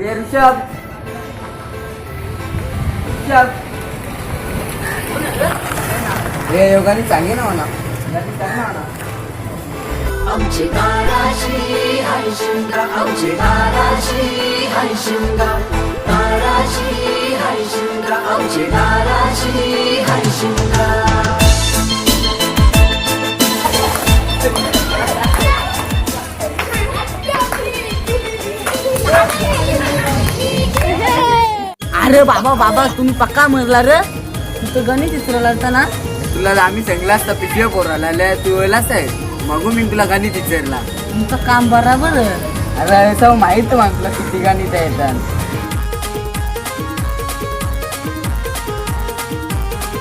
ये ऋषभ ऋषभ हे योगाने चांगली ना म्हणा. योगाने चांगली ना म्हणा. आमची ताराशी हरिशृंगा आमची ताराशी हरिशृंगा. ताराशी हरिशृंगा आमची ताराशी हरिशृंगा. अरे बाबा बाबा तुम्ही पक्का मरला रे. तू गणित विसरला ना. तुला आम्ही सांगला असता पिशव्या पोराला लय तू वेळाच आहे. मग मी तुला गणित विचारला. तुमचं काम बरोबर आहे. अरे असं माहीत मग तुला किती गणित येतात.